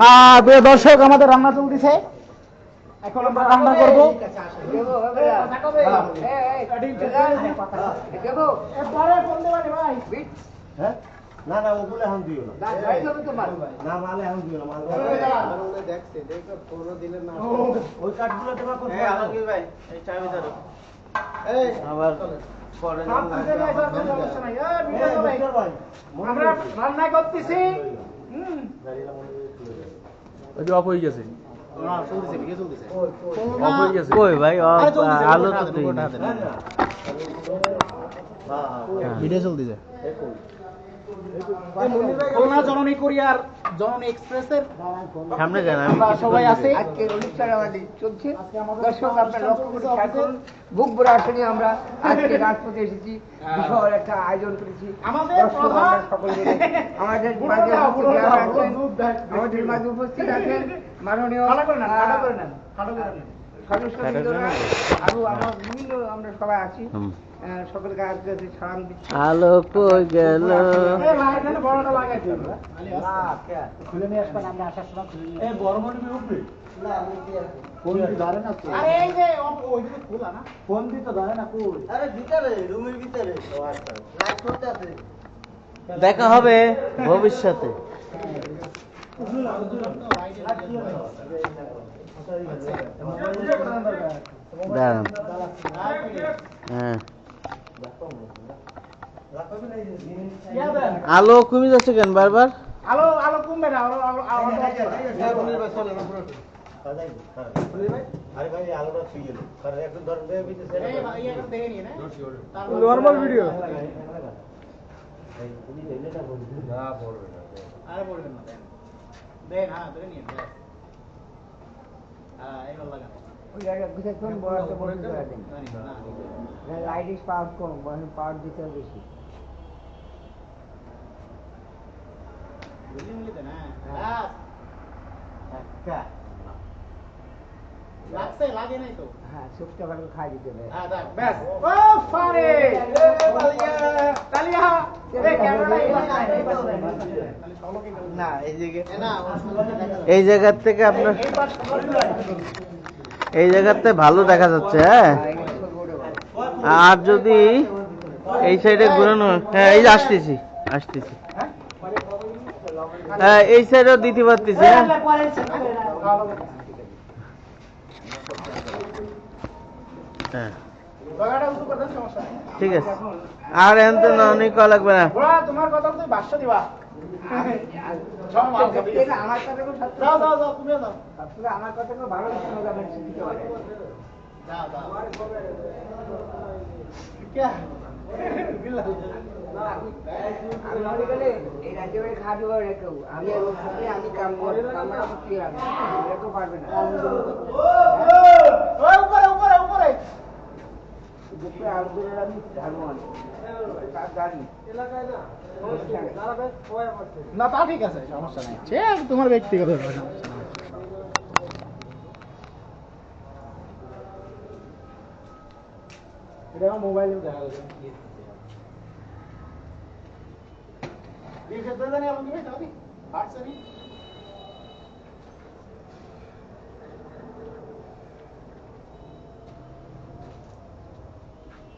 হ্যাঁ প্রিয় দর্শক আমাদের রান্না চলতেছে। এখন আমরা রান্না করব। হ্যাঁ? না না ওগুলো এখন দিও না। না মালে এখন দিও না মাল ওই কাঠগুলো তোমার কোথায় আবার পরে আমরা রান্না করতেছি। অফ হয়ে গেছে। অফ হয়ে গেছে। কই ভাই আলো তো ভিডিও চলতেছে খুলনা জননী কোরিয়ার জননী এক্সপ্রেসের সামনে যান আমরা সবাই আছি। চাই। আজকের অনুষ্ঠান আমাদের চলছে। দর্শক আপনার লক্ষ্য করে থাকুন। আসনে আমরা আজকে রাজপথে এসেছি। বিশাল একটা আয়োজন করেছি। আমাদের দর্শক আমরা প্রধান- সকল আমাদের মাঝে। আমাদের মাঝে উপস্থিত আছেন মাননীয় আরও আমরা বিভিন্ন আমরা সবাই আছি। দিচ্ছি আলো কই গেল? এই ভাই, এখানে বড়টা লাগাই দিন। খুলে নিয়ে আসবেন আমরা আসার সময় খুলে নিয়ে এই বড় উঠবে কোন দিকে? ধরে না তো? আরে এই যে ও- ওইদিকে খোলা না? কোন দিকে ধরে না কই? আরে ভিতরে রুমের ভিতরে। ও আচ্ছা লাইট করতে আছে। দেখা হবে ভবিষ্যতে। দাঁড়ান। হ্যাঁ। আলো কমে যাচ্ছে কেন বারবার আলো আলো কমবে না আলো আলো আলো আরে ভাই এই আলোটা ছুঁয়ে গেল কারণ একদম ধরেন দেবে ভিতরে এই ভাই, দেখে নিন? নর্মাল ভিডিও আরে পড়বেন না, দেন। দেন, হ্যাঁ, ধরে দেন। হ্যাঁ, এইবার লাগান। কিছুক্ষণ বয়স করে দিন পাওয়ার কম পাওয়ার দিতে বেশি। হ্যাঁ। হ্যাঁ। হ্যাঁ। এই জায়গার থেকে আপনার এই জায়গাতে ভালো দেখা যাচ্ছে হ্যাঁ? আর যদি এই সাইডে ঘুরানো হ্যাঁ এই যে আসতেছি আসতেছি। হ্যাঁ এই সাইডেও দিতে পারতেছি হ্যাঁ? হ্যাঁ। ঠিক আছে। আর এখন তো অনেক লাগবে না। তোমার কথা তুই ভাষ্য দিবা। আমার কথা ভালো আমি মনে করি এই আমি কাম করি কামনা করতে পারবে না দুপুরে আলুগুলোর আমি ধারবো অনেক তার গাড়ি না তা ঠিক আছে সমস্যা নাই সে তোমার ব্যক্তিগত ব্যাপার, সমস্যা নাই। এটা আমার মোবাইলেও দেখা যাচ্ছে রিফ্রেশ দিয়ে দেন এমন কি ভাই তাহলে হার্টস নি হ্যাঁ ঠিক আছে জামলা জামলা তো জামলা তো এই দিচ্ছে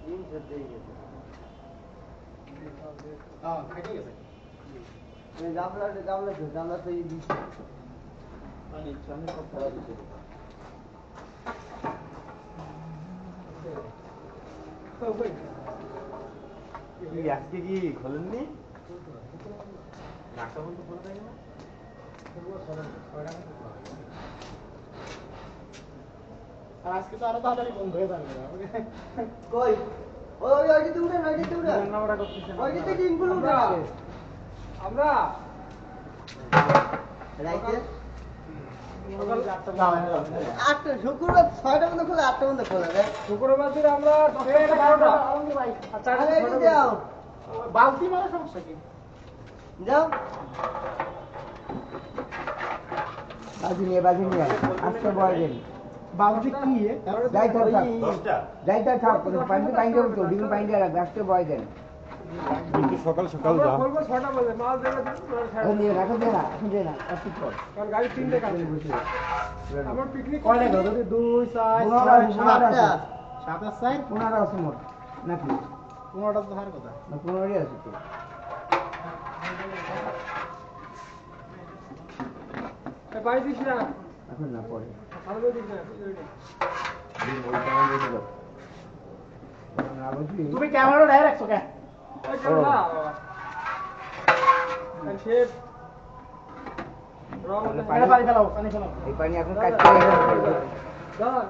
আজকে কি খোলেননি? নাকটা বন্ধ করে দেয় না? আর আজকে তো আরও তাড়াতাড়ি বন্ধ হয়ে যাবে কই? ওই ওই ওই উঠে ওই উঠে। রান্নাবাড়া করতেছে ওই ডিমগুলো উঠে? আমরা রাইতে? শুক্রবার ছয়টা মধ্যে খোলা আটটা মধ্যে খোলা রে শুক্রবার আমরা যাও বালতি মানে সমস্যা কি? যাও বাজি নিয়ে বাজি নিয়ে। আজকে বয় দিন কি যাই থাক। থাক যাই থাক থাক পানি পানি দেবো তো ডিম পানি দিয়ে রাখবে আজকে দেন। কিন্তু সকাল সকাল যা। এখন রাখো না এখন না একটু পর আছে। সাতাশ চার পনেরো আছে মোট নাকি? পনেরোটা তো হার কথা। না পনেরোই আছে তো। এখন না। পরে না বুঝলি তুমি ক্যামেরা ডাইরেক্ট রাখছো কে এটা পানি ফেলাও পানি ফেলাও। এই পানি এখন কাজ দাও।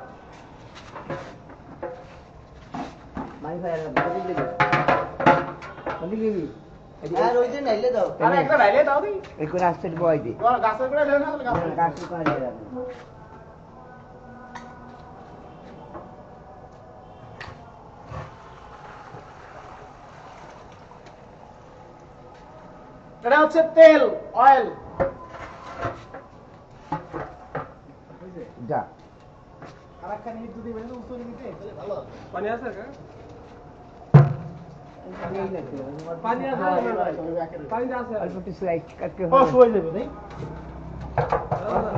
আরে একটা দাও দি। দি। তোমার গাছের গোড়ায় ঢেলে না তাহলে গাছ গাছ করে দিয়ে যাবে এটা হচ্ছে তেল অয়েল যা আর একখানি ইট যদি বেশি উঁচু নিতে তাহলে ভালো হবে। পানি আছে পানি আছে পানি আছে অল্প একটু স্লাইড কাটতে ও হবে শুয়ে যাবে তাই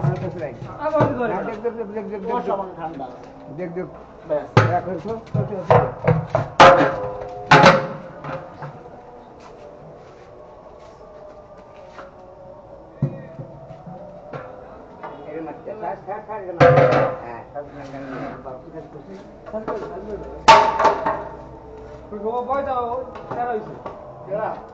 অল্প স্লাইড দেখ দেখ দেখ দেখ দেখ তোমার দেখ সমান ঠান্ডা দেখ দেখ ব্যাস রাখো তো তো তো এর মধ্যে Yeah.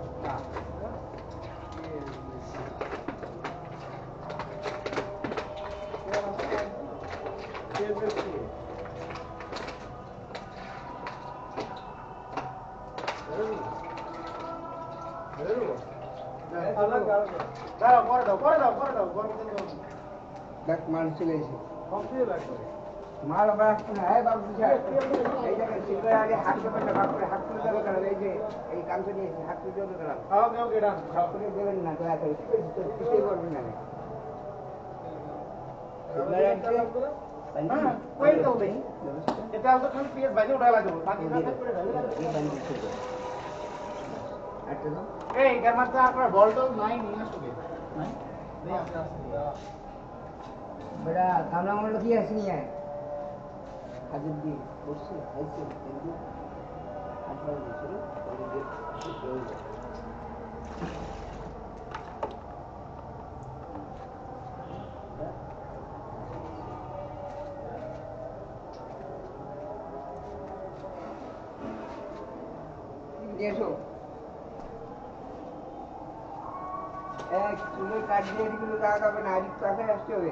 দেখ মানুষ চলে এসে আপনার বলটো নাই নিয়ে আসবে নাই আছে বেটা কামলা মামলা কি আছে নিয়ে? আয় হাজার দিয়ে বসছে খাইছে কিন্তু এসো এক চুলের কাঠ দিয়ে এদিকে হবে না আরেক কাছে আসতে হবে।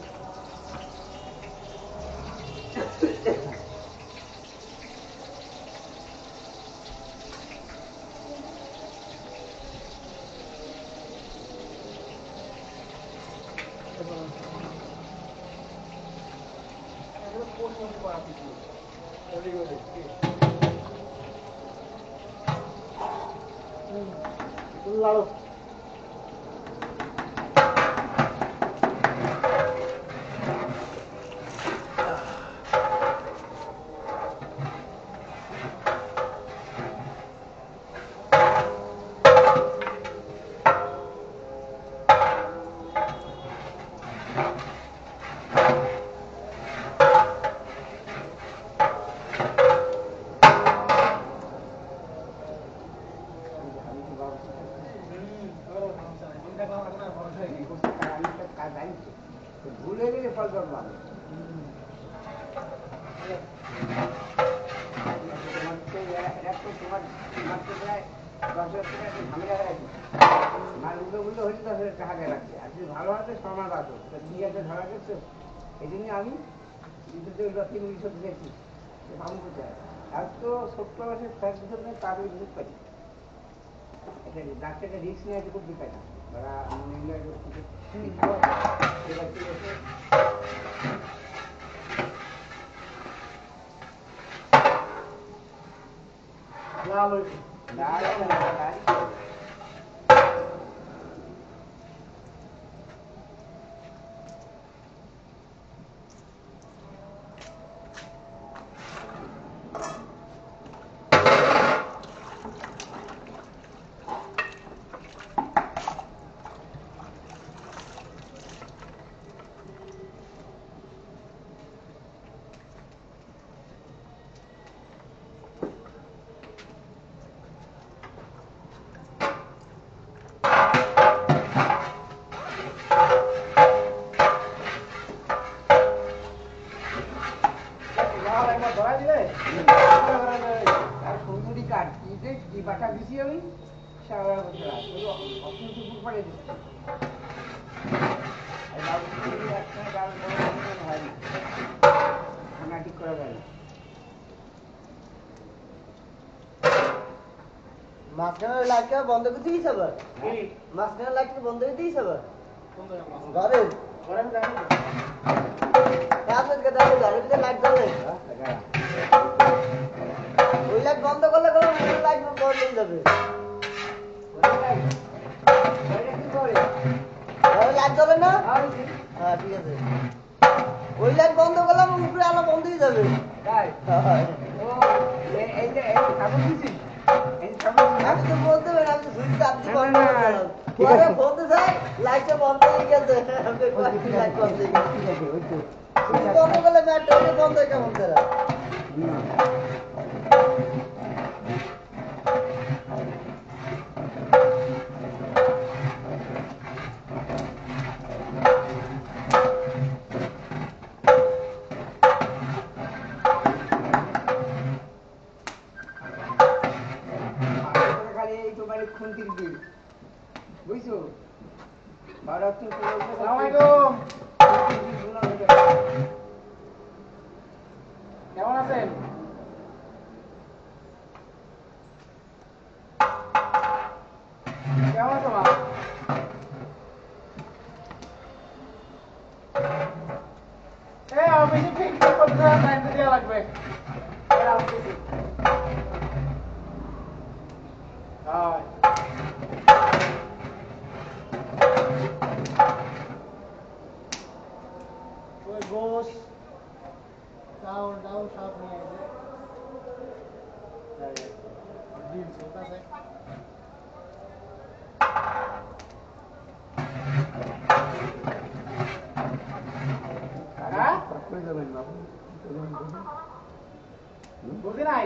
লাড়ো কি মাল উল্টো উল্টো হলে দশ হাজার টাকা লাগছে আর যদি ভালো সমান আসো তো ঠিক আছে ধরা গেছে এই জন্য আমি কিন্তু লক্ষ্মী সব কোথায়? আর তো রিস্ক নিয়ে আছে বিকায় না আছে, লাল দাঁড়াও। লাল করা যায় না। মাঝখানের লাইটটা বন্ধ করে দিয়েছে আবার? মাঝখানের লাইটটা বন্ধ করে দিয়েছে আবার? ঘরে? ঘরে আমি জানি না। তারপর দেখো লাইট জ্বলে। ওই লাইট বন্ধ করলে লাইট বন্ধ যাবে। লাইট জ্বলে না? হ্যাঁ ঠিক আছে। ওই লাইট বন্ধ করলাম উপরে আলো বন্ধ হয়ে যাবে। হ্যাঁ। আমি তো বলতে পারি আমি তো সুইচ চাপছি বন্ধ পরে বলতে চাই লাইটটা বন্ধ হয়ে গেছে। লাইট বন্ধ হয়ে গেছে। বন্ধ করলে বন্ধ কেমন করে দেওয়া লাগবে এই অফিসে। হয়। ওই গোস চাউল ডাউল সব নিয়ে এসে ডিম চলতেছে হ্যাঁ বুঝি নাই